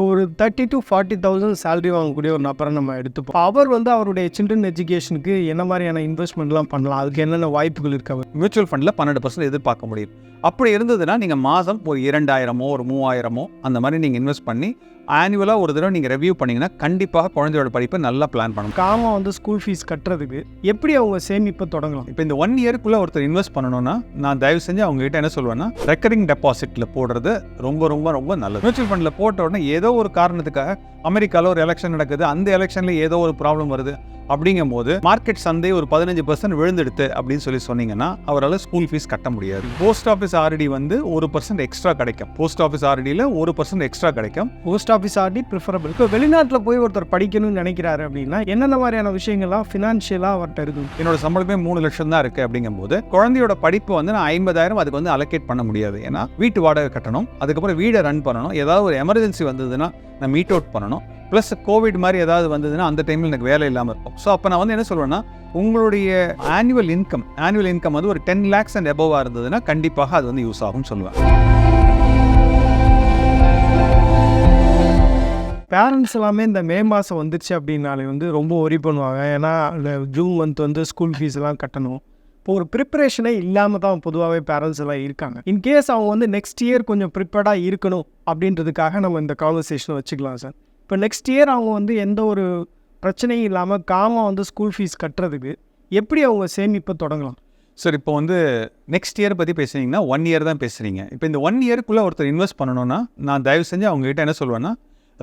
இப்போ ஒரு thirty to forty thousand salary வாங்கக்கூடிய ஒரு நபரை நம்ம எடுத்துப்போம். அவர் வந்து அவருடைய சில்ட்ரன் எஜுகேஷனுக்கு என்ன மாதிரியான இன்வெஸ்ட்மெண்ட்லாம் பண்ணலாம்? அதுக்கு என்னென்ன வாய்ப்புகள் இருக்கு மியூச்சுவல் ஃபண்டில் பன்னெண்டு பர்சன்ட் எதிர்பார்க்க முடியும். அப்படி இருந்ததுன்னா நீங்கள் மாதம் ஒரு இரண்டாயிரமோ ஒரு மூவாயிரமோ அந்த மாதிரி நீங்கள் இன்வெஸ்ட் பண்ணி ஆனுவலாக ஒரு தடவை நீங்கள் ரெவ்யூ பண்ணிங்கன்னா கண்டிப்பாக குழந்தையோட படிப்பை நல்லா பிளான் பண்ணணும். காமம் வந்து ஸ்கூல் ஃபீஸ் கட்டுறதுக்கு எப்படி அவங்க சேமிப்பை தொடங்கலாம்? இப்போ இந்த ஒன் இயருக்குள்ளே ஒருத்தர் இன்வெஸ்ட் பண்ணணும்னா நான் தயவு செஞ்சு அவங்க கிட்ட என்ன சொல்லுவேன்னா ரெக்கரிங் டெபாசிட்டில் போடுறது ரொம்ப ரொம்ப ரொம்ப நல்லது. மியூச்சுவல் ஃபண்டில் போட்ட உடனே ஏதோ ஒரு காரணத்துக்காக அமெரிக்காவில் ஒரு எலெக்ஷன் நடக்குது அந்த எலெக்ஷனில் ஏதோ ஒரு ப்ராப்ளம் வருது. அப்படிங்கும்போது மார்க்கெட் சந்தை ஒரு பதினஞ்சு பர்சன்ட் விழுந்துடுத்து அப்படின்னு சொல்லி சொன்னீங்கன்னா அவரால் ஸ்கூல் ஃபீஸ் கட்ட முடியாது. போஸ்ட் ஆஃபீஸ் ஆர்டி வந்து ஒரு பர்சன்ட் எக்ஸ்ட்ரா கிடைக்கும். போஸ்ட் ஆஃபீஸ் ஆர்டியில் ஒரு பர்சன்ட் எக்ஸ்ட்ரா கிடைக்கும். போஸ்ட் ஆஃபீஸ் ஆர்டி ப்ரிஃபரபிள் இப்போ வெளிநாட்டில் போய் ஒருத்தர் படிக்கணும்னு நினைக்கிறாரு அப்படின்னா என்னென்ன மாதிரியான விஷயங்கள்லாம் ஃபினான்ஷியலாக அவர்கிட்ட இருக்குது என்னோட சம்பளமே மூணு லட்சம் தான் இருக்குது அப்படிங்கும்போது குழந்தையோட படிப்பு வந்து நான் ஐம்பதாயிரம் அதுக்கு வந்து அலோகேட் பண்ண முடியாது. ஏன்னா வீட்டு வாடகை கட்டணும் அதுக்கப்புறம் வீடை ரன் பண்ணணும். ஏதாவது ஒரு எமர்ஜென்சி வந்ததுன்னா நான் மீட் அவுட் பண்ணணும். ப்ளஸ் கோவிட் மாதிரி ஏதாவது வந்ததுன்னா அந்த டைமில் எனக்கு வேலை இல்லாமல் இருக்கும். ஸோ அப்போ நான் வந்து என்ன சொல்லுவேன்னா உங்களுடைய ஆனுவல் இன்கம் ஆனுவல் இன்கம் வந்து ஒரு டென் லேக்ஸ் அண்ட் எபோவாக இருந்ததுன்னா கண்டிப்பாக அது வந்து யூஸ் ஆகும்னு சொல்லுவேன். பேரண்ட்ஸ் எல்லாமே இந்த மே மாதம் வந்துருச்சு அப்படின்னாலே வந்து ரொம்ப ஒரி பண்ணுவாங்க. ஏன்னா இந்த ஜூன் மந்த் வந்து ஸ்கூல் ஃபீஸ் எல்லாம் கட்டணும். இப்போ ஒரு ப்ரிப்பரேஷனே இல்லாமல் தான் பொதுவாகவே பேரண்ட்ஸ் எல்லாம் இருக்காங்க. இன்கேஸ் அவங்க வந்து நெக்ஸ்ட் இயர் கொஞ்சம் ப்ரிப்பேர்டாக இருக்கணும் அப்படின்றதுக்காக நம்ம இந்த கான்வர்சேஷனை வச்சுக்கலாம் சார் இப்போ நெக்ஸ்ட் இயர் அவங்க வந்து எந்த ஒரு பிரச்சனையும் இல்லாமல் காமாக வந்து ஸ்கூல் ஃபீஸ் கட்டுறதுக்கு எப்படி அவங்க சேமிப்பை தொடங்கலாம்? சார் இப்போ வந்து நெக்ஸ்ட் இயர் பற்றி பேசுனீங்கன்னா ஒன் இயர் தான் பேசுகிறீங்க இப்போ இந்த ஒன் இயருக்குள்ளே ஒருத்தர் இன்வெஸ்ட் பண்ணணும்னா நான் தயவு செஞ்சு அவங்க கிட்ட என்ன சொல்லுவேன்னா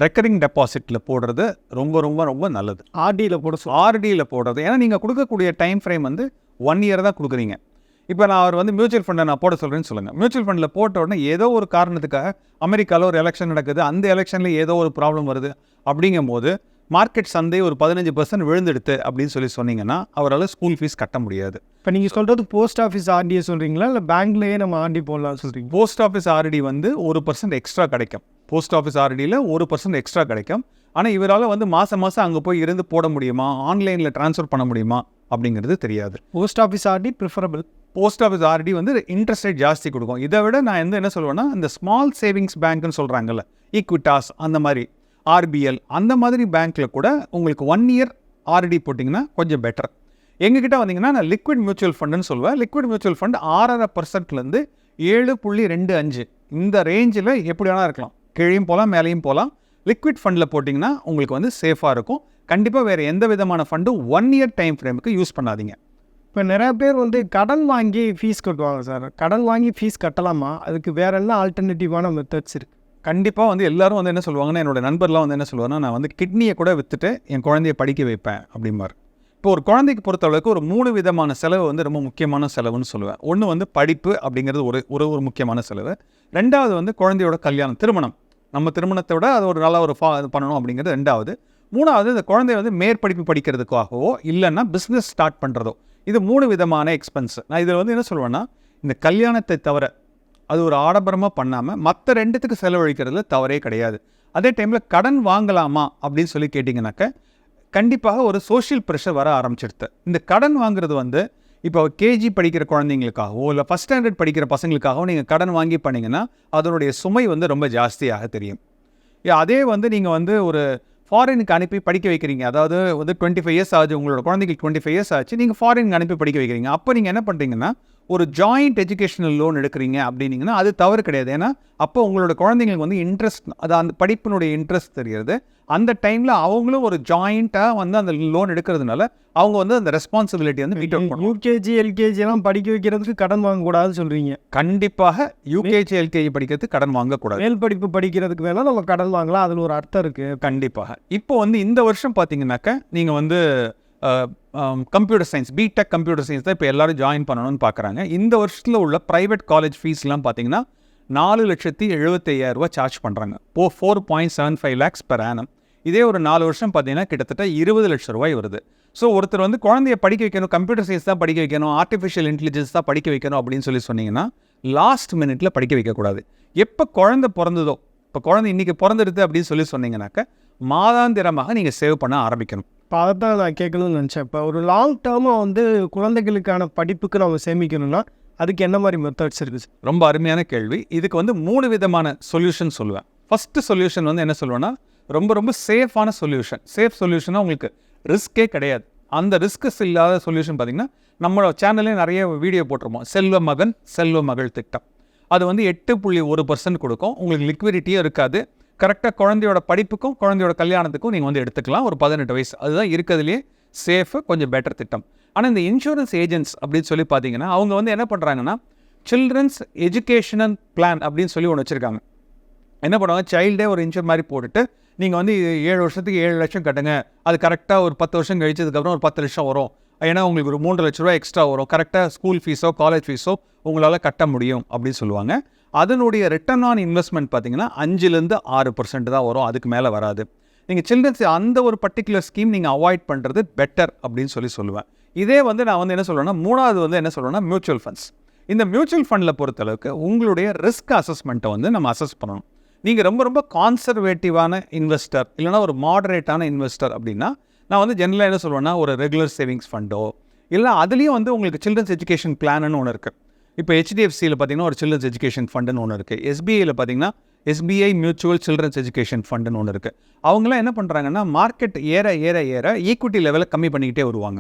ரெக்கரிங் டெபாசிட்டில் போடுறது ரொம்ப ரொம்ப ரொம்ப நல்லது. ஆர்டியில் போட ஆர்டியில் போடுறது. ஏன்னா நீங்கள் கொடுக்கக்கூடிய டைம் ஃப்ரேம் வந்து ஒன் இயர் தான் கொடுக்குறீங்க. இப்போ நான் அவர் வந்து மியூச்சுவல் ஃபண்டை நான் போட சொல்கிறேன்னு சொல்லுங்கள் மியூச்சுவல் ஃபண்டில் போட்ட உடனே ஏதோ ஒரு காரணத்துக்காக அமெரிக்காவில் ஒரு எலெக்ஷன் நடக்குது. அந்த எலெக்ஷனில் ஏதோ ஒரு ப்ராப்ளம் வருது. அப்படிங்கும்போது மார்க்கெட் சந்தை ஒரு பதினஞ்சு பர்சன்ட் விழுந்துடுத்து அப்படின்னு சொல்லி சொன்னீங்கன்னா அவரால் ஸ்கூல் ஃபீஸ் கட்ட முடியாது. இப்போ நீங்கள் சொல்கிறது போஸ்ட் ஆஃபீஸ் ஆர்டியை சொல்கிறீங்களா இல்லை பேங்க்லேயே நம்ம ஆர்டி போடலாம் சொல்கிறீங்க போஸ்ட் ஆஃபீஸ் ஆர்டி வந்து ஒரு பர்சன்ட் எக்ஸ்ட்ரா கிடைக்கும். போஸ்ட் ஆஃபீஸ் ஆர்டியில் ஒரு பர்சன்ட் எக்ஸ்ட்ரா கிடைக்கும். ஆனால் இவரால் வந்து மாதம் மாதம் அங்கே போய் இருந்து போட முடியுமா? ஆன்லைனில் ட்ரான்ஸ்ஃபர் பண்ண முடியுமா? அப்படிங்கிறது தெரியாது. Post office RD preferable post office RD வந்து இன்ட்ரெஸ்ட் ரேட் ஜாஸ்தி கொடுக்கும். இதை விட நான் வந்து என்ன சொல்லுவேன்னா இந்த ஸ்மால் சேவிங்ஸ் பேங்க்னு சொல்கிறாங்கல்ல ஈக்விட்டாஸ் அந்த மாதிரி ஆர்பிஎல் அந்த மாதிரி பேங்க்கில் கூட உங்களுக்கு ஒன் இயர் ஆர்டி போட்டிங்கன்னா கொஞ்சம் பெட்டர் எங்ககிட்ட வந்தீங்கன்னா நான் லிக்விட் மியூச்சுவல் ஃபண்டுன்னு சொல்லுவேன். லிக்விட் மியூச்சுவல் ஃபண்ட் ஆறரை பர்சன்ட்லேருந்து ஏழு புள்ளி ரெண்டு அஞ்சு. இந்த ரேஞ்சில் எப்படி வேணால் இருக்கலாம். கீழேயும் போகலாம் மேலேயும் போகலாம். லிக்விட் ஃபண்டில் போட்டிங்கன்னா உங்களுக்கு வந்து சேஃபாக இருக்கும். கண்டிப்பாக வேறு எந்த விதமான ஃபண்டும் ஒன் இயர் டைம் ஃப்ரேமுக்கு யூஸ் பண்ணாதீங்க. இப்போ நிறைய பேர் வந்து கடன் வாங்கி ஃபீஸ் கட்டுவாங்க சார். கடன் வாங்கி ஃபீஸ் கட்டலாமா? அதுக்கு வேற என்ன ஆல்டர்னேட்டிவான மெத்தட்ஸ் இருக்குது கண்டிப்பாக வந்து எல்லாரும் வந்து என்ன சொல்லுவாங்கன்னா என்னோட நண்பர்லாம் வந்து என்ன சொல்லுவாங்கன்னா நான் வந்து கிட்னியை கூட விற்றுட்டு என் குழந்தைய படிக்க வைப்பேன் அப்படிம்பார். இப்போ ஒரு குழந்தைக்கு பொறுத்தளவுக்கு ஒரு மூணு விதமான செலவு வந்து ரொம்ப முக்கியமான செலவுன்னு சொல்லுவேன். ஒன்று வந்து படிப்பு அப்படிங்கிறது ஒரு ஒரு ஒரு முக்கியமான செலவு. ரெண்டாவது வந்து குழந்தையோட கல்யாணம் திருமணம். நம்ம திருமணத்தை விட அது ஒரு நல்ல ஒரு ஃபா இது பண்ணணும் அப்படிங்கிறது ரெண்டாவது. மூணாவது இந்த குழந்தைய வந்து மேற்படிப்பு படிக்கிறதுக்காகவோ இல்லைன்னா பிஸ்னஸ் ஸ்டார்ட் பண்ணுறதோ இது மூணு விதமான எக்ஸ்பென்ஸ் நான் இதில் வந்து என்ன சொல்லுவேன்னா இந்த கல்யாணத்தை தவிர அது ஒரு ஆடம்பரமாக பண்ணாமல் மற்ற ரெண்டுத்துக்கு செலவழிக்கிறதுல தவறே கிடையாது. அதே டைமில் கடன் வாங்கலாமா அப்படின்னு சொல்லி கேட்டிங்கனாக்க கண்டிப்பாக ஒரு சோஷியல் ப்ரெஷர் வர ஆரம்பிச்சிடுது இந்த கடன் வாங்குறது வந்து இப்போ கேஜி படிக்கிற குழந்தைங்களுக்காகவோ இல்லை ஃபஸ்ட் ஸ்டாண்டர்ட் படிக்கிற பசங்களுக்காகவோ நீங்கள் கடன் வாங்கி பண்ணிங்கன்னா அதனுடைய சுமை வந்து ரொம்ப ஜாஸ்தியாக தெரியும். அதே வந்து நீங்கள் வந்து ஒரு ஃபாரினுக்கு அனுப்பி படிக்க வைக்கிறீங்க. அதாவது வந்து டுவெண்ட்டி ஃபைவ் இயர்ஸ் ஆச்சு உங்களோட குழந்தைக்கு டுவெண்ட்டி ஃபைவ் இயர்ஸ் ஆச்சு நீங்கள் ஃபாரினுக்கு அனுப்பி படிக்க வைக்கிறீங்க. அப்போ நீங்கள் என்ன பண்ணுறீங்கன்னா ஒரு ஜாயிண்ட் எஜுகேஷனல் லோன் எடுக்கிறீங்க அப்படின்னீங்கன்னா அது தவறு கிடையாது. ஏன்னா அப்போ உங்களோட குழந்தைங்களுக்கு வந்து இன்ட்ரெஸ்ட் அது அந்த படிப்பினுடைய இன்ட்ரெஸ்ட் தெரிகிறது. அந்த டைமில் அவங்களும் ஒரு ஜாயிண்ட்டாக வந்து அந்த லோன் எடுக்கிறதுனால அவங்க வந்து அந்த ரெஸ்பான்சிபிலிட்டி வந்து மீட் அவுட் யூகேஜி எல்கேஜி எல்லாம் படிக்க வைக்கிறதுக்கு கடன் வாங்கக்கூடாதுன்னு சொல்கிறீங்க கண்டிப்பாக யூகேஜி எல்கேஜி படிக்கிறதுக்கு கடன் வாங்கக்கூடாது. மேல் படிப்பு படிக்கிறதுக்கு வேணால் நம்ம கடன் வாங்கலாம். அதில் ஒரு அர்த்தம் இருக்குது கண்டிப்பாக. இப்போ வந்து இந்த வருஷம் பார்த்தீங்கன்னாக்க நீங்கள் வந்து computer science B Tech computer science தான் இப்போ எல்லாரும் ஜாயின் பண்ணணும்னு பார்க்குறாங்க இந்த வருஷத்தில் உள்ள ப்ரைவேட் காலேஜ் ஃபீஸ்லாம் பார்த்தீங்கன்னா நாலு லட்சத்தி எழுபத்தையாயிரரூவா சார்ஜ் பண்ணுறாங்க போ four point seven five lakhs per annum இதே ஒரு நாலு வருஷம் பார்த்தீங்கன்னா கிட்டத்தட்ட இருபது லட்ச ரூபாய் வருது. ஸோ ஒருத்தர் வந்து குழந்தைய படிக்க வைக்கணும் கம்ப்யூட்டர் சயின்ஸ் தான் படிக்க வைக்கணும் ஆர்டிஃபிஷியல் இன்டெலிஜென்ஸ் தான் படிக்க வைக்கணும் அப்படின்னு சொல்லி சொன்னீங்கன்னா லாஸ்ட் மினிட்ல படிக்க வைக்கக்கூடாது எப்போ குழந்தை பிறந்ததோ இப்போ குழந்தை இன்றைக்கி பிறந்துடுது அப்படின்னு சொல்லி சொன்னீங்கன்னாக்க மாதாந்திரமாக நீங்கள் சேவ் பண்ண ஆரம்பிக்கணும். இப்போ அதை தான் நான் கேட்கணும்னு நினச்சேன். இப்போ ஒரு லாங் டேர்மாக வந்து குழந்தைகளுக்கான படிப்புக்கு நம்ம சேமிக்கணும்னா அதுக்கு என்ன மாதிரி மெத்தட்ஸ் இருக்குது ரொம்ப அருமையான கேள்வி. இதுக்கு வந்து மூணு விதமான சொல்யூஷன் சொல்லுவேன். ஃபஸ்ட்டு சொல்யூஷன் வந்து என்ன சொல்லுவேன்னா ரொம்ப ரொம்ப சேஃபான சொல்யூஷன் சேஃப் சொல்யூஷனாக உங்களுக்கு ரிஸ்க்கே கிடையாது. அந்த ரிஸ்க்ஸ் இல்லாத சொல்யூஷன் பார்த்திங்கன்னா நம்மளோட சேனல்லே நிறைய வீடியோ போட்டிருப்போம். செல்வ மகன் செல்வ மகள் திட்டம். அது வந்து எட்டு புள்ளி ஒரு பர்சன்ட் கொடுக்கும். உங்களுக்கு லிக்விடிட்டியும் இருக்காது. கரெக்டாக குழந்தையோட படிப்புக்கும் குழந்தையோட கல்யாணத்துக்கும் நீங்கள் வந்து எடுத்துக்கலாம். ஒரு பதினெட்டு வயசு. அதுதான் இருக்கிறதுலே சேஃபு கொஞ்சம் பெட்டர் திட்டம். ஆனால் இந்த இன்சூரன்ஸ் ஏஜென்ட்ஸ் அப்படின்னு சொல்லி பார்த்தீங்கன்னா அவங்க வந்து என்ன பண்ணுறாங்கன்னா சில்ட்ரன்ஸ் எஜுகேஷனல் பிளான் அப்படின்னு சொல்லி ஒன்று வச்சுருக்காங்க. என்ன பண்ணுவாங்க? சைல்டே ஒரு இன்சூர் மாதிரி போட்டுட்டு நீங்கள் வந்து ஏழு வருஷத்துக்கு ஏழு லட்சம் கட்டுங்க. அது கரெக்டாக ஒரு பத்து வருஷம் கழிச்சதுக்கப்புறம் ஒரு பத்து லட்சம் வரும். ஏன்னா உங்களுக்கு ஒரு மூன்று லட்ச ரூபா எக்ஸ்ட்ரா வரும். கரெக்டாக ஸ்கூல் ஃபீஸோ காலேஜ் ஃபீஸோ உங்களால் கட்ட முடியும் அப்படின்னு சொல்லுவாங்க. அதனுடைய ரிட்டர்ன் ஆன் இன்வெஸ்ட்மெண்ட் பார்த்தீங்கன்னா அஞ்சுலேருந்து ஆறு பர்சன்ட் தான் வரும். அதுக்கு மேலே வராது. நீங்கள் சில்ட்ரன்ஸ் அந்த ஒரு பர்டிகுலர் ஸ்கீம் நீங்கள் அவாய்ட் பண்ணுறது பெட்டர் அப்படின்னு சொல்லி சொல்லுவேன். இதே வந்து நான் வந்து என்ன சொல்லுவேன்னா மூணாவது வந்து என்ன சொல்லுவேன்னா மியூச்சுவல் ஃபண்ட்ஸ் இந்த மியூச்சுவல் ஃபண்டில் பொறுத்தளவுக்கு உங்களுடைய ரிஸ்க் அசஸ்மெண்ட்டை வந்து நம்ம அசஸ் பண்ணணும். நீங்கள் ரொம்ப ரொம்ப கான்சர்வேட்டிவான இன்வெஸ்டர் இல்லைனா ஒரு மாடரேட்டான இன்வெஸ்டர் அப்படின்னா நான் வந்து ஜென்ரலாக என்ன சொல்லுவேன்னா ஒரு ரெகுலர் சேவிங்ஸ் ஃபண்டோ இல்லை அதுலேயும் வந்து உங்களுக்கு சில்ட்ரன்ஸ் எஜுகேஷன் பிளான்னு ஒன்று இருக்குது இப்போ ஹெச்டிஎஃப்சியில் பார்த்தீங்கன்னா ஒரு சில்ட்ரன்ஸ் எஜுகேஷன் ஃபண்டுன்னு ஒன்று இருக்குது எஸ்பிஐயில் பார்த்தீங்கன்னா எஸ்பிஐ மியூச்சுவல் சில்ட்ரன்ஸ் எஜுகேஷன் ஃபண்டுன்னு ஒன்று இருக்குது அவங்களாம் என்ன பண்ணுறாங்கன்னா மார்க்கெட் ஏற ஏற ஏற ஈக்விட்டி லெவலை கம்மி பண்ணிக்கிட்டே வருவாங்க.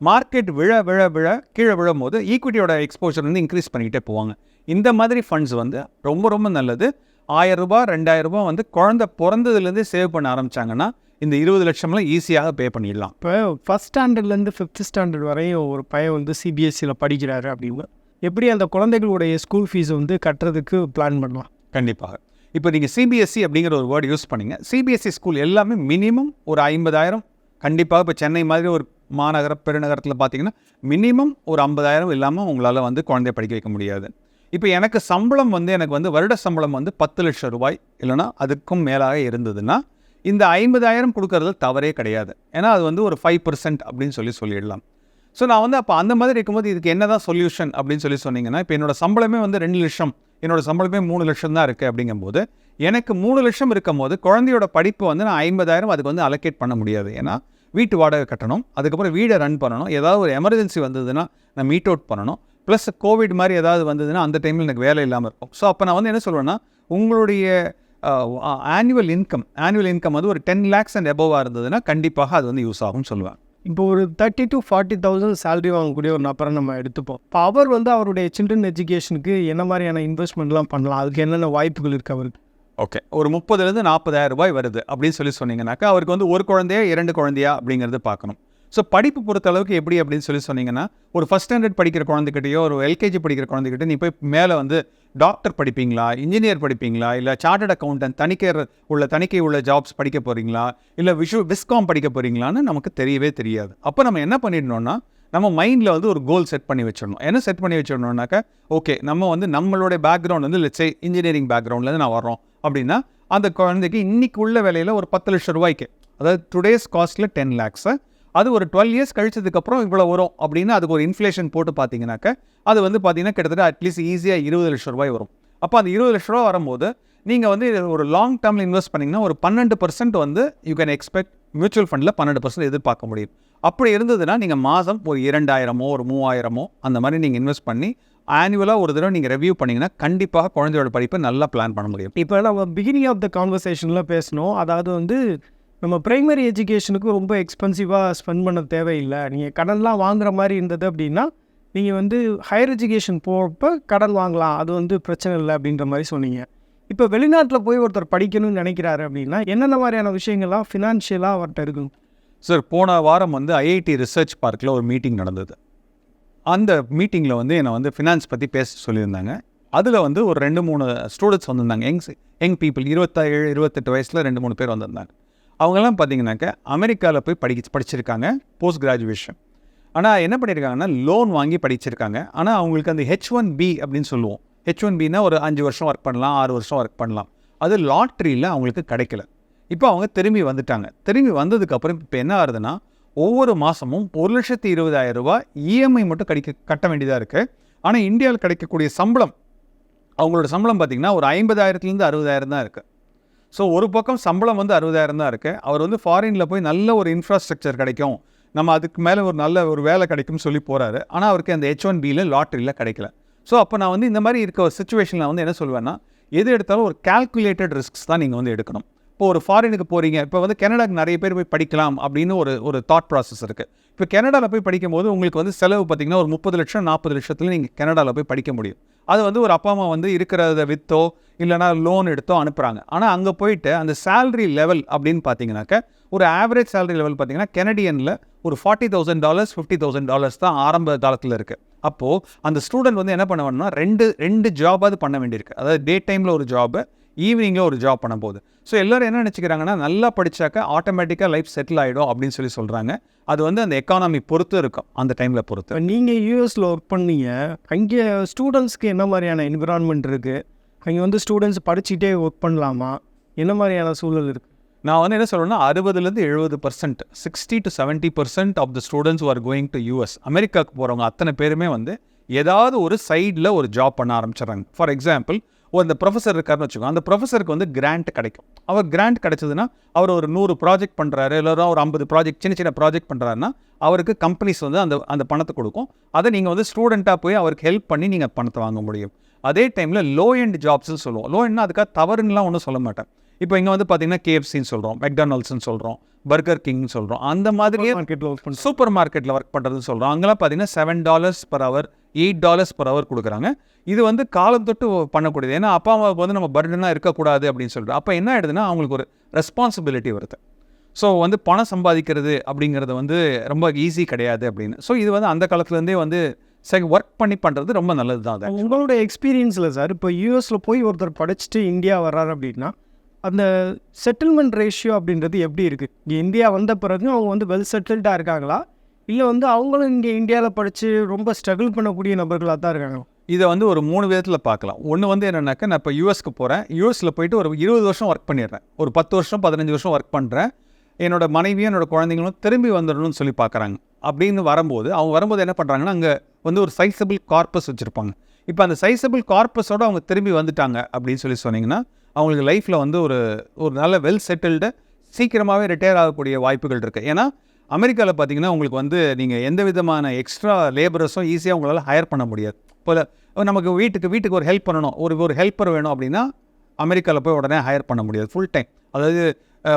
மார்க்கெட் விழ விழ விழ கீழே விழும் போது ஈக்விட்டியோட எக்ஸ்போஷர் வந்து இன்க்ரீஸ் பண்ணிக்கிட்டே போவாங்க. இந்த மாதிரி ஃபண்ட்ஸ் வந்து ரொம்ப ரொம்ப நல்லது. ஆயிரம் ரூபாய் ரெண்டாயிரம் ரூபாய் வந்து குழந்தை பிறந்ததுலேருந்தே சேவ் பண்ண ஆரம்பிச்சாங்கன்னா இந்த இருபது லட்சம்லாம் ஈஸியாக பே பண்ணிடலாம். இப்போ ஃபஸ்ட் ஸ்டாண்டர்ட்லேருந்து ஃபிஃப்த் ஸ்டாண்டர்ட் வரையும் ஒரு பையன் வந்து சிபிஎஸ்சியில் படிக்கிறாரு அப்படிங்க எப்படி அந்த குழந்தைகளுடைய ஸ்கூல் ஃபீஸை வந்து கட்டுறதுக்கு பிளான் பண்ணலாம்? கண்டிப்பாக. இப்போ நீங்கள் சிபிஎஸ்சி அப்படிங்கிற ஒரு வேர்டு யூஸ் பண்ணுங்க. சிபிஎஸ்சி ஸ்கூல் எல்லாமே மினிமம் ஒரு ஐம்பதாயிரம். கண்டிப்பாக இப்போ சென்னை மாதிரி ஒரு மாநகர பெருநகரத்தில் பார்த்தீங்கன்னா மினிமம் ஒரு ஐம்பதாயிரம் இல்லாமல் உங்களால் வந்து குழந்தைய படிக்க வைக்க முடியாது. இப்போ எனக்கு சம்பளம் வந்து எனக்கு வந்து வருட சம்பளம் வந்து பத்து லட்சம் ரூபாய். இல்லைனா அதுக்கும் மேலாக இருந்ததுன்னா இந்த ஐம்பதாயிரம் கொடுக்கறது தவறே கிடையாது. ஏன்னா அது வந்து ஒரு ஃபைவ் பர்சன்ட் அப்படின்னு சொல்லி சொல்லிடலாம். ஸோ நான் வந்து அப்போ அந்த மாதிரி இருக்கும்போது இதுக்கு என்ன தான் சொல்யூஷன் அப்படின்னு சொல்லி சொன்னீங்கன்னா இப்போ என்னோட சம்பளமே வந்து ரெண்டு லட்சம் என்னோட சம்பளமே மூணு லட்சம் தான் இருக்குது அப்படிங்கும்போது எனக்கு மூணு லட்சம் இருக்கும் போது குழந்தையோட படிப்பு வந்து நான் ஐம்பதாயிரம் அதுக்கு வந்து அலோகேட் பண்ண முடியாது. ஏன்னா வீட்டு வாடகை கட்டணும் அதுக்கப்புறம் வீடை ரன் பண்ணணும் ஏதாவது ஒரு எமர்ஜென்சி வந்ததுன்னா நான் மீட் அவுட் பண்ணணும். ப்ளஸ் கோவிட் மாதிரி ஏதாவது வந்ததுன்னா அந்த டைமில் எனக்கு வேலை இல்லாமல் இருக்கும். ஸோ அப்போ நான் வந்து என்ன சொல்லுவேன்னா உங்களுடைய ஆனுவல் இன்கம் ஆனுவல் இன்கம் வந்து ஒரு டென் லேக்ஸ் அண்ட் எபோவாக இருந்ததுன்னா கண்டிப்பாக அது வந்து யூஸ் ஆகும்னு சொல்லுவேன். இப்போ ஒரு thirty to forty thousand salary வாங்கக்கூடிய ஒரு நபரை நம்ம எடுத்துப்போம். இப்போ அவர் வந்து அவருடைய சில்ட்ரன் எஜுகேஷனுக்கு என்ன மாதிரியான இன்வெஸ்ட்மெண்ட்லாம் பண்ணலாம்? அதுக்கு என்னென்ன வாய்ப்புகள் இருக்குது அவருக்கு? ஓகே ஒரு முப்பதுலேருந்து நாற்பதாயிரம் ரூபாய் வருது அப்படின்னு சொல்லி சொன்னீங்கன்னாக்கா அவருக்கு வந்து ஒரு குழந்தையா இரண்டு குழந்தையா அப்படிங்கிறது பார்க்கணும். ஸோ படிப்பு பொறுத்த அளவுக்கு எப்படி அப்படின்னு சொல்லி சொன்னீங்கன்னா ஒரு ஃபஸ்ட் ஸ்டாண்டர்ட் படிக்கிற குழந்தைகிட்டயோ ஒரு எல்கேஜி படிக்கிற குழந்தைகிட்ட நீ போய் மேலே வந்து டாக்டர் படிப்பீங்களா? இன்ஜினியர் படிப்பீங்களா? இல்லை சார்ட்டர்ட் அக்கௌண்டன்ட் தணிக்கை உள்ள தணிக்கை உள்ள ஜாப்ஸ் படிக்க போகிறீங்களா இல்லை விஷு விஸ்காம் படிக்க போகிறீங்களான்னு நமக்கு தெரியவே தெரியாது. அப்போ நம்ம என்ன பண்ணிடணும்னா நம்ம மைண்டில் வந்து ஒரு கோல் செட் பண்ணி வச்சிடணும். என்ன செட் பண்ணி வச்சிடணும்னாக்கா ஓகே நம்ம வந்து நம்மளுடைய பேக்ரவுண்ட் வந்து லெட்ஸே இன்ஜினியரிங் பேக்ரவுண்ட்லேருந்து நான் வர்றோம். அப்படின்னா அந்த குழந்தைக்கு இன்னைக்கு உள்ள வேலையில் ஒரு பத்து லட்சம் ரூபாய்க்கு அதாவது டுடேஸ் காஸ்ட்டில் டென் லேக்ஸை அது ஒரு டுவெல் இயர்ஸ் கழிச்சதுக்கப்புறம் இவ்வளோ வரும் அப்படின்னு அதுக்கு ஒரு இன்ஃப்ளேஷன் போட்டு பார்த்தீங்கன்னாக்க அது வந்து பார்த்தீங்கன்னா கிட்டத்தட்ட அட்லீஸ்ட் ஈஸியாக இருபது லட்ச ரூபாய் வரும். அப்போ அந்த இருபது லட்ச ரூபா வரும்போது நீங்கள் வந்து ஒரு லாங் டேர்மில் இன்வெஸ்ட் பண்ணிங்கன்னா ஒரு பன்னெண்டு பர்சன்ட் வந்து யூ கேன் எக்ஸ்பெக்ட் மியூச்சுவல் ஃபண்டில் பன்னெண்டு பர்சன்ட் எதிர்பார்க்க முடியும். அப்படி இருந்ததுன்னா நீங்கள் மாதம் ஒரு இரண்டாயிரமோ ஒரு மூவாயிரமோ அந்த மாதிரி நீங்கள் இன்வெஸ்ட் பண்ணி ஆனுவலாக ஒரு தடவை நீங்கள் ரிவ்யூ பண்ணிங்கன்னா கண்டிப்பாக குழந்தையோட படிப்பை நல்லா பிளான் பண்ண முடியும். இப்போ நம்ம பிகினிங் ஆஃப் த கான்வர்சேஷனில் பேசணும். அதாவது வந்து நம்ம ப்ரைமரி எஜுகேஷனுக்கு ரொம்ப எக்ஸ்பென்சிவாக ஸ்பெண்ட் பண்ண தேவையில்லை. நீங்கள் கடன்லாம் வாங்குற மாதிரி இருந்தது அப்படின்னா நீங்கள் வந்து ஹையர் எஜுகேஷன் போகிறப்ப கடன் வாங்கலாம். அது வந்து பிரச்சனை இல்லை அப்படின்ற மாதிரி சொன்னீங்க. இப்போ வெளிநாட்டில் போய் ஒருத்தர் படிக்கணும்னு நினைக்கிறாரு அப்படின்னா என்னென்ன மாதிரியான விஷயங்கள்லாம் ஃபினான்ஷியலாக அவர்கிட்ட இருக்கும்? சார் போன வாரம் வந்து ஐஐடி ரிசர்ச் பார்க்கில் ஒரு மீட்டிங் நடந்தது. அந்த மீட்டிங்கில் வந்து என்னை வந்து ஃபினான்ஸ் பற்றி பேச சொல்லியிருந்தாங்க. அதில் வந்து ஒரு ரெண்டு மூணு ஸ்டூடெண்ட்ஸ் வந்திருந்தாங்க. யங் யங் பீப்புள் இருபத்தேழு இருபத்தெட்டு வயசில் ரெண்டு மூணு பேர் வந்திருந்தாங்க. அவங்கெல்லாம் பார்த்தீங்கன்னாக்க அமெரிக்காவில் போய் படிக்க படிச்சிருக்காங்க போஸ்ட் கிராஜுவேஷன் ஆனால் என்ன பண்ணியிருக்காங்கன்னா லோன் வாங்கி படிச்சிருக்காங்க. ஆனால் அவங்களுக்கு அந்த ஹெச் ஒன் பி அப்படின்னு சொல்லுவோம். ஹெச் ஒன் பின்னா ஒரு அஞ்சு வருஷம் ஒர்க் பண்ணலாம் ஆறு வருஷம் ஒர்க் பண்ணலாம். அது லாட்ரியில் அவங்களுக்கு கிடைக்கல. இப்போ அவங்க திரும்பி வந்துட்டாங்க. திரும்பி வந்ததுக்கப்புறம் இப்போ என்ன ஆகுதுன்னா ஒவ்வொரு மாதமும் ஒரு லட்சத்தி இருபதாயிரம் ரூபாய் இஎம்ஐ மட்டும் கிடைக்க கட்ட வேண்டியதாக இருக்குது ஆனால் இந்தியாவில் கிடைக்கக்கூடிய சம்பளம் அவங்களோட சம்பளம் பார்த்திங்கன்னா ஒரு ஐம்பதாயிரத்துலேருந்து அறுபதாயிரம் தான் இருக்குது ஸோ ஒரு பக்கம் சம்பளம் வந்து அறுபதாயிரம் தான் இருக்குது அவர் வந்து ஃபாரினில் போய் நல்ல ஒரு இன்ஃப்ராஸ்ட்ரக்சர் கிடைக்கும். நம்ம அதுக்கு மேலே ஒரு நல்ல ஒரு வேலை கிடைக்கும்னு சொல்லி போகிறாரு ஆனால் அவருக்கு அந்த ஹெச் ஒன் பியில் லாட்ரியில் கிடைக்கல. ஸோ அப்போ நான் வந்து இந்த மாதிரி இருக்க ஒரு சுச்சுவேஷனில் வந்து என்ன சொல்லுவேன்னா எது எடுத்தாலும் ஒரு கால்குலேட்டட் ரிஸ்க்ஸ் தான் நீங்கள் வந்து எடுக்கணும். இப்போ ஒரு ஃபாரினுக்கு போகிறீங்க இப்போ வந்து கனடாக்கு நிறைய பேர் போய் படிக்கலாம் அப்படின்னு ஒரு ஒரு தாட் ப்ராசஸ் இருக்குது இப்போ கனடாவில் போய் படிக்கும்போது உங்களுக்கு வந்து செலவு பார்த்தீங்கன்னா ஒரு முப்பது லட்சம் நாற்பது லட்சத்தில் நீங்கள் கனடாவில் போய் படிக்க முடியும். அது வந்து ஒரு அப்பா அம்மா வந்து இருக்கிறத விற்றோ இல்லைனா லோன் எடுத்தோ அனுப்புகிறாங்க ஆனால் அங்கே போயிட்டு அந்த சேல்ரி லெவல் அப்படின்னு பார்த்தீங்கன்னாக்க ஒரு ஆவரேஜ் சேலரி லெவல் பார்த்தீங்கன்னா கெனடியனில் ஒரு forty thousand dollars fifty thousand dollars தான் ஆரம்ப காலத்தில் இருக்குது அப்போது அந்த ஸ்டூடெண்ட் வந்து என்ன பண்ணுவாங்கன்னா ரெண்டு ரெண்டு ஜாபாவது பண்ண வேண்டியிருக்கு. அதாவது டே டைமில் ஒரு ஜாபு ஈவினிங்கில் ஒரு ஜாப் பண்ண போகுது. ஸோ எல்லோரும் என்ன நினச்சிக்கிறாங்கன்னா நல்லா படிச்சாக்க ஆட்டோமேட்டிக்காக லைஃப் செட்டில் ஆகிடும் அப்படின்னு சொல்லி சொல்கிறாங்க அது வந்து அந்த எக்கானமி பொறுத்து இருக்கும் அந்த டைமில் பொறுத்து. நீங்கள் யூஎஸில் ஒர்க் பண்ணீங்க அங்கே ஸ்டூடெண்ட்ஸ்க்கு என்ன மாதிரியான என்விரான்மெண்ட் இருக்குது அங்கே வந்து ஸ்டூடெண்ட்ஸ் படிச்சுட்டே ஒர்க் பண்ணலாமா? என்ன மாதிரியான சூழல் இருக்குது நான் வந்து என்ன சொல்றேன்னா அறுபதுலேருந்து எழுபது percent sixty to seventy percent of the students are going to US அமெரிக்காவுக்கு போகிறவங்க அத்தனை பேருமே வந்து ஏதாவது ஒரு சைடில் ஒரு ஜாப் பண்ண ஆரம்பிச்சிடுறாங்க. ஃபார் எக்ஸாம்பிள் ஒரு அந்த ப்ரொஃபஸர் இருக்காருன்னு வச்சுக்கோங்க அந்த ப்ரொஃபஸருக்கு வந்து கிராண்ட் கிடைக்கும். அவர் கிராண்ட் கிடைச்சதுன்னா அவர் ஒரு நூறு ப்ராஜெக்ட் பண்ணுறாரு இல்லை ஒரு ஐம்பது ப்ராஜெக்ட் சின்ன சின்ன ப்ராஜெக்ட் பண்ணுறாருன்னா அவருக்கு கம்பெனிஸ் வந்து அந்த அந்த பணத்தை கொடுக்கும். அதை நீங்கள் வந்து ஸ்டூடெண்ட்டாக போய் அவருக்கு ஹெல்ப் பண்ணி நீங்கள் பணத்தை வாங்க முடியும். அதே டைமில் லோ எண்ட் ஜாப்ஸ்னு சொல்லுவோம். லோ எண்ட்னா அதுக்காக தவறுன்னெலாம் ஒன்றும் சொல்ல மாட்டேன். இப்போ இங்கே வந்து பார்த்திங்கன்னா கேஎஃப்சின்னு சொல்கிறோம் மெக்டானல்ட்ஸ்னு சொல்கிறோம் பர்கர் கிங்னு சொல்கிறோம் அந்த மாதிரியே சூப்பர் மார்க்கெட்டில் ஒர்க் பண்ணுறதுன்னு சொல்கிறோம் அங்கெல்லாம் பார்த்தீங்கன்னா seven dollars per hour eight dollars per hour கொடுக்குறாங்க. இது வந்து காலம் தொட்டு பண்ணக்கூடியது. ஏன்னா அப்பா அம்மாவுக்கு வந்து நம்ம பர்டனாக இருக்கக்கூடாது அப்படின்னு சொல்லிட்டு அப்போ என்ன ஆயிடுதுன்னா அவங்களுக்கு ஒரு ரெஸ்பான்சிபிலிட்டி வருது. ஸோ வந்து பணம் சம்பாதிக்கிறது அப்படிங்கிறது வந்து ரொம்ப ஈஸி கிடையாது அப்படின்னு. ஸோ இது வந்து அந்த காலத்துலேருந்தே வந்து சரி ஒர்க் பண்ணி பண்ணுறது ரொம்ப நல்லது தான் உங்களோட எக்ஸ்பீரியன்ஸில் சார் இப்போ யூஎஸில் போய் ஒருத்தர் படிச்சுட்டு இந்தியா வர்றாரு அப்படின்னா அந்த செட்டில்மெண்ட் ரேஷியோ அப்படின்றது எப்படி இருக்குது இங்கே இந்தியா வந்த பிறகு அவங்க வந்து வெல் செட்டில்டாக இருக்காங்களா? இல்லை வந்து அவங்களும் இங்கே இந்தியாவில் படித்து ரொம்ப ஸ்ட்ரகிள் பண்ணக்கூடிய நபர்களாக தான் இருக்காங்களா? இதை வந்து ஒரு மூணு விதத்தில் பார்க்கலாம். ஒன்று வந்து என்னென்னாக்கா நான் இப்போ யூஎஸ்க்கு போகிறேன் யூஎஸில் போயிட்டு ஒரு இருபது வருஷம் ஒர்க் பண்ணிடுறேன். ஒரு பத்து வருஷம் பதினஞ்சு வருஷம் ஒர்க் பண்ணுறேன் என்னோட மனைவியும் என்னோட குழந்தைங்களும் திரும்பி வந்துடணும்னு சொல்லி பார்க்குறாங்க. அப்படின்னு வரும்போது அவங்க வரும்போது என்ன பண்ணுறாங்கன்னா அங்கே வந்து ஒரு சைஸபிள் கார்பஸ் வச்சுருப்பாங்க. இப்போ அந்த சைஸபிள் கார்பஸோடு அவங்க திரும்பி வந்துட்டாங்க அப்படின்னு சொல்லி சொன்னிங்கன்னா அவங்களுக்கு லைஃப்பில் வந்து ஒரு ஒரு நல்ல வெல் செட்டில்டு சீக்கிரமாகவே ரிட்டையர் ஆகக்கூடிய வாய்ப்புகள் இருக்குது ஏன்னா அமெரிக்காவில் பார்த்தீங்கன்னா உங்களுக்கு வந்து நீங்கள் எந்த விதமான எக்ஸ்ட்ரா லேபரஸும் ஈஸியாக உங்களால் ஹையர் பண்ண முடியாது. இப்போ நமக்கு வீட்டுக்கு வீட்டுக்கு ஒரு ஹெல்ப் பண்ணணும். ஒரு ஒரு ஹெல்ப்பர் வேணும் அப்படின்னா அமெரிக்காவில் போய் உடனே ஹையர் பண்ண முடியாது. ஃபுல் டைம் அதாவது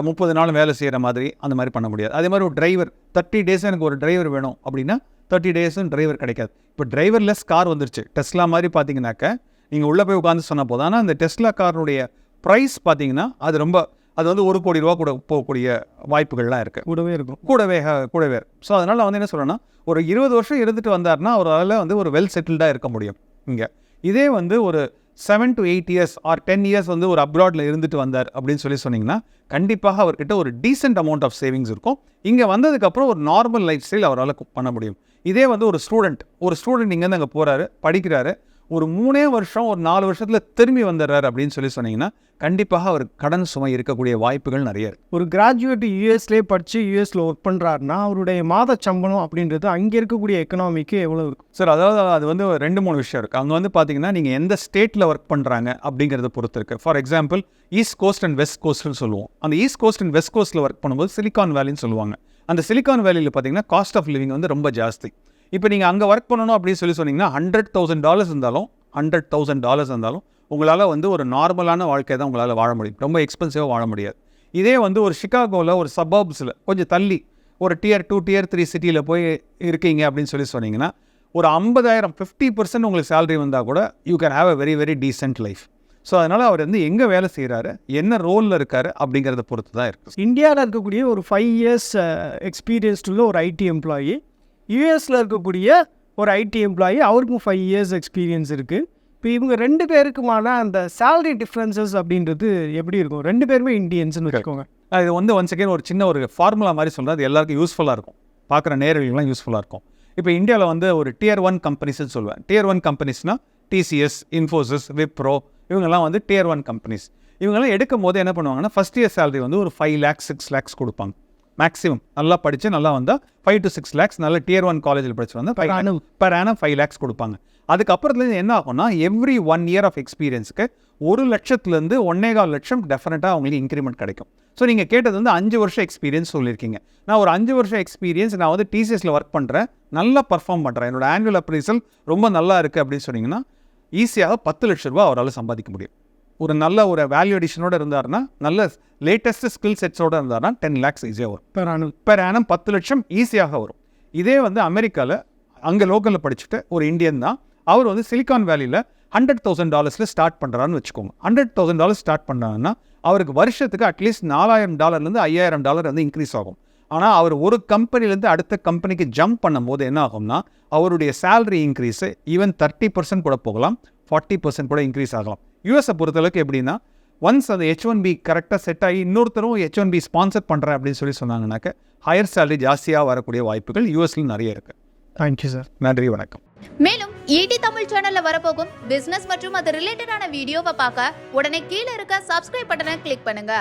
முப்பது நாள் வேலை செய்கிற மாதிரி அந்த மாதிரி பண்ண முடியாது. அதே மாதிரி ஒரு டிரைவர் தேர்ட்டி டேஸ் எனக்கு ஒரு டிரைவர் வேணும் அப்படின்னா தேர்ட்டி டேஸும் டிரைவர் கிடைக்காது. இப்போ டிரைவர்லெஸ் கார் வந்துருச்சு. டெஸ்லா மாதிரி பார்த்தீங்கன்னாக்க நீங்கள் உள்ளே போய் உட்காந்து சொன்ன போது ஆனால் அந்த டெஸ்லா காரனுடைய ப்ரைஸ் பார்த்தீங்கன்னா அது ரொம்ப அது வந்து ஒரு கோடி ரூபா கூட போகக்கூடிய வாய்ப்புகள்லாம் இருக்குது கூடவே இருக்கும். கூடவே கூடவே. ஸோ அதனால் வந்து என்ன சொல்கிறேன்னா ஒரு இருபது வருஷம் இருந்துட்டு வந்தாருன்னா அவரால் வந்து ஒரு வெல் செட்டில்டாக இருக்க முடியும் இங்கே. இதே வந்து ஒரு seven to eight years or ten years வந்து ஒரு அப்ராடில் இருந்துட்டு வந்தார் அப்படின்னு சொல்லி சொன்னீங்கன்னா கண்டிப்பாக அவர்கிட்ட ஒரு டீசென்ட் அமௌண்ட் ஆஃப் சேவிங்ஸ் இருக்கும். இங்கே வந்ததுக்கப்புறம் ஒரு நார்மல் லைஃப் ஸ்டைல் அவரால் பண்ண முடியும். இதே வந்து ஒரு ஸ்டூடெண்ட் ஒரு ஸ்டூடெண்ட் இங்கேருந்து அங்கே போகிறாரு படிக்கிறாரு. ஒரு மூணே வருஷம் ஒரு நாலு வருஷத்தில் திரும்பி வந்துடுறாரு அப்படின்னு சொல்லி சொன்னீங்கன்னா கண்டிப்பாக அவர் கடன் சுமை இருக்கக்கூடிய வாய்ப்புகள் நிறைய இருக்கு. ஒரு கிராஜுவேட் யூஎஸ்லேயே படித்து யூஎஸில் ஒர்க் பண்ணுறாருன்னா அவருடைய மாத சம்பளம் அப்படின்றது அங்கே இருக்கக்கூடிய எக்கனாமிக்கு எவ்வளோ இருக்கும்? சார் அதாவது அது வந்து ரெண்டு மூணு விஷயம் இருக்குது அங்கே வந்து பார்த்தீங்கன்னா நீங்கள் எந்த ஸ்டேட்டில் ஒர்க் பண்ணுறாங்க அப்படிங்கிறத பொறுத்து இருக்குது for example east coast and west கோஸ்ட்னு சொல்லுவோம். அந்த ஈஸ்ட் கோஸ்ட் அண்ட் வெஸ்ட் கோஸ்ட்டில் ஒர்க் பண்ணும்போது சிலிகான் வேலின்னு சொல்லுவாங்க. அந்த சிலிகான் வேலியில் பார்த்தீங்கன்னா காஸ்ட் ஆஃப் லிவிங் வந்து ரொம்ப ஜாஸ்தி. இப்போ நீங்கள் அங்கே ஒர்க் பண்ணணும் அப்படின்னு சொல்லி சொன்னீங்கன்னா ஹண்ட்ரட் தௌசண்ட் டாலர்ஸ் இருந்தாலும் ஹண்ட்ரட் தௌசண்ட் டாலர்ஸ் இருந்தாலும் உங்களால் வந்து ஒரு நார்மலான வாழ்க்கை தான் உங்களால் வாழ முடியும். ரொம்ப எக்ஸ்பென்சிவாக வாழ முடியாது. இதே வந்து ஒரு ஷிகாகோவில் ஒரு சபர்ப்ஸில் கொஞ்சம் தள்ளி ஒரு டியர் டூ டியர் த்ரீ சிட்டியில் போய் இருக்கீங்க அப்படின்னு சொல்லி சொன்னீங்கன்னா ஒரு ஐம்பதாயிரம் ஃபிஃப்டி பர்சன்ட் உங்களுக்கு சேலரி வந்தால் கூட you can have a very very decent life so அதனால் அவர் வந்து எங்கே வேலை செய்கிறாரு என்ன ரோலில் இருக்காரு அப்படிங்கிறத பொறுத்து தான் இருக்குது இந்தியாவில் இருக்கக்கூடிய ஒரு ஃபைவ் இயர்ஸ் எக்ஸ்பீரியன்ஸ்டுள்ள ஒரு ஐடி எம்ப்ளாயி யூஎஸில் இருக்கக்கூடிய ஒரு ஐடி எம்ப்ளாயி அவருக்கும் ஃபைவ் இயர்ஸ் எக்ஸ்பீரியன்ஸ் இருக்குது இப்போ இவங்க ரெண்டு பேருக்குமான அந்த salary டிஃப்ரென்சஸ் அப்படின்றது எப்படி இருக்கும்? ரெண்டு பேருமே இந்தியன்ஸ்னு வச்சுக்கோங்க. இது வந்து ஒன் செகண்ட் ஒரு சின்ன ஒரு ஃபார்முலா மாதிரி சொல்கிறது அது எல்லாருக்கும் யூஸ்ஃபுல்லாக இருக்கும். பார்க்குற நேரடிகள்லாம் யூஸ்ஃபுல்லாக இருக்கும். இப்போ இந்தியாவில் வந்து ஒரு டியர் ஒன் கம்பெனிஸ்னு சொல்லுவேன். டியர் ஒன் கம்பெனிஸ்னால் டிசிஎஸ் இன்ஃபோசிஸ் விப்ரோ இவங்கெல்லாம் வந்து டியர் ஒன் கம்பெனிஸ் இவங்கெல்லாம் எடுக்கும் போது என்ன பண்ணுவாங்கன்னா ஃபஸ்ட் இயர் salary வந்து ஒரு ஃபைவ் லேக்ஸ் சிக்ஸ் லேக்ஸ் கொடுப்பாங்க. மேக்ஸிமம் நல்லா படித்து நல்லா வந்தால் ஃபைவ் டு சிக்ஸ் லேக்ஸ் நல்ல டியர் ஒன் காலேஜில் படிச்சு வந்தால் Per annum. Per annum five lakhs கொடுப்பாங்க. அதுக்கப்புறத்துலேருந்து என்ன ஆகும்னா எவ்ரி ஒன் இயர் ஆஃப் எக்ஸ்பீரியன்ஸ்க்கு ஒரு லட்சத்துலேருந்து ஒன்னே கால் லட்சம் டெஃபினட்டாக அவங்களுக்கு இன்க்ரிமெண்ட் கிடைக்கும். ஸோ நீங்கள் கேட்டது வந்து அஞ்சு வருஷம் எக்ஸ்பீரியன்ஸ் சொல்லியிருக்கீங்க. நான் ஒரு அஞ்சு வருஷம் எக்ஸ்பீரியன்ஸ் நான் வந்து டிசிஎஸில் ஒர்க் பண்ணுறேன் நல்லா பர்ஃபார்ம் பண்ணுறேன் என்னோட ஆனுவல் அப்ரைசல் ரொம்ப நல்லா இருக்குது அப்படின்னு சொன்னீங்கன்னா ஈஸியாக பத்து லட்ச ரூபா அவரால் சம்பாதிக்க முடியும். ஒரு நல்ல ஒரு வேல்யூ அடிஷனோட இருந்தாருன்னா நல்ல லேட்டஸ்ட் ஸ்கில் செட்ஸோட இருந்தாருன்னா டென் லேக்ஸ் ஈஸியாக வரும். பெர் ஆனு பெர் ஆனம் பத்து லட்சம் ஈஸியாக வரும். இதே வந்து அமெரிக்காவில் அங்கே லோக்கலில் படிச்சுட்டு ஒரு இந்தியன் தான். அவர் வந்து சிலிகான் வேலியில் ஹண்ட்ரட் தௌசண்ட் டாலர்ஸில் ஸ்டார்ட் பண்ணுறான்னு வச்சுக்கோங்க. ஹண்ட்ரட் தௌசண்ட் டாலர்ஸ் ஸ்டார்ட் பண்ணுறாங்கன்னா அவருக்கு வருஷத்துக்கு அட்லீஸ்ட் நாலாயிரம் டாலர்லேருந்து ஐயாயிரம் டாலர் வந்து இன்க்ரீஸ் ஆகும். ஆனால் அவர் ஒரு கம்பெனிலேருந்து அடுத்த கம்பெனிக்கு ஜம்ப் பண்ணும்போது என்ன ஆகும்னா அவருடைய salary increase even thirty percent கூட போகலாம் ஃபார்ட்டி பர்சன்ட் கூட இன்க்ரீஸ் ஆகலாம். யூஎஸை பொறுத்தளவுக்கு எப்படின்னா ஒன்ஸ் அந்த ஹெச் ஒன் பி கரெக்டாக செட் ஆகி இன்னொருத்தரும் ஹெச் ஒன் பி ஸ்பான்சர் பண்ணுறேன் அப்படின்னு சொல்லி சொன்னாங்கன்னாக்க ஹையர் சேலரி ஜாஸ்தியாக வரக்கூடிய வாய்ப்புகள் யூஎஸ்ல நிறைய இருக்குது தேங்க்யூ சார் நன்றி வணக்கம். மேலும் ஈடி தமிழ் சேனல்ல வரப்போகும் பிசினஸ் மற்றும் அது ரிலேட்டடான வீடியோவை பார்க்க உடனே கீழே இருக்க சப்ஸ்கிரைப் பட்டனை கிளிக் பண்ணுங்க.